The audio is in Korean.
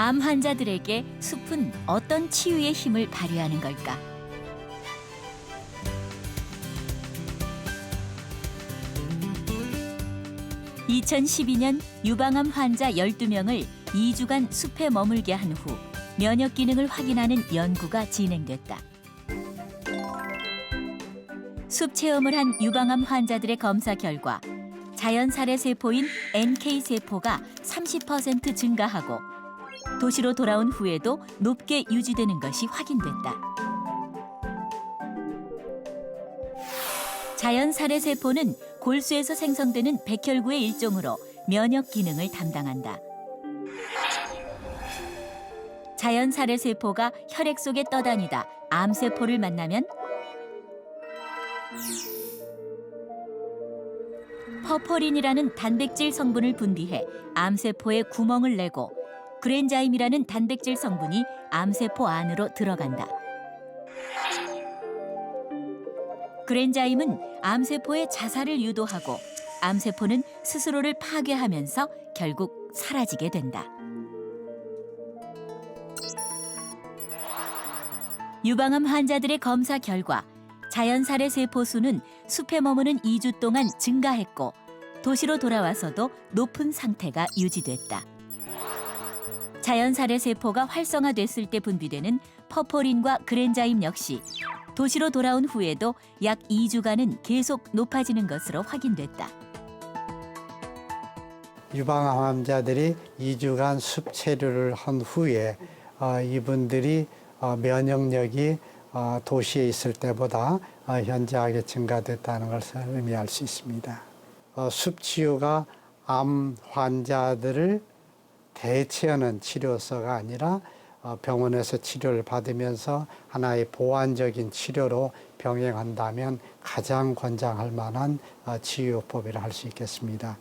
암 환자들에게 숲은 어떤 치유의 힘을 발휘하는 걸까? (2012년) 유방암 환자 (12명을) (2주간) 숲에 머물게 한 후 면역 기능을 확인하는 연구가 진행됐다. 숲 체험을 한 유방암 환자들의 검사 결과 자연 살해 세포인 NK 세포가 30% 증가하고 도시로 돌아온 후에도 높게 유지되는 것이 확인됐다. 자연 살해 세포는 골수에서 생성되는 백혈구의 일종으로 면역 기능을 담당한다. 자연 살해 세포가 혈액 속에 떠다니다 암 세포를 만나면 퍼퍼린이라는 단백질 성분을 분비해 암 세포에 구멍을 내고 그랜자임이라는 단백질 성분이 암세포 안으로 들어간다. 그랜자임은 암세포의 자살을 유도하고 암세포는 스스로를 파괴하면서 결국 사라지게 된다. 유방암 환자들의 검사 결과 자연살해 세포 수는 숲에 머무는 2주 동안 증가했고 도시로 돌아와서도 높은 상태가 유지됐다. 자연살해 세포가 활성화됐을 때 분비되는 퍼포린과 그랜자임 역시 도시로 돌아온 후에도 약 2주간은 계속 높아지는 것으로 확인됐다. 유방암 환자들이 2주간 숲 체류를 한 후에 어, 이분들이 어, 면역력이 어, 도시에 있을 때보다 어, 현저하게 증가됐다는 것을 의미할 수 있습니다. 어, 숲 치유가 암 환자들을 대체하는 치료서가 아니라 어, 병원에서 치료를 받으면서 하나의 보완적인 치료로 병행한다면 가장 권장할 만한 어, 치유법이라 할 수 있겠습니다.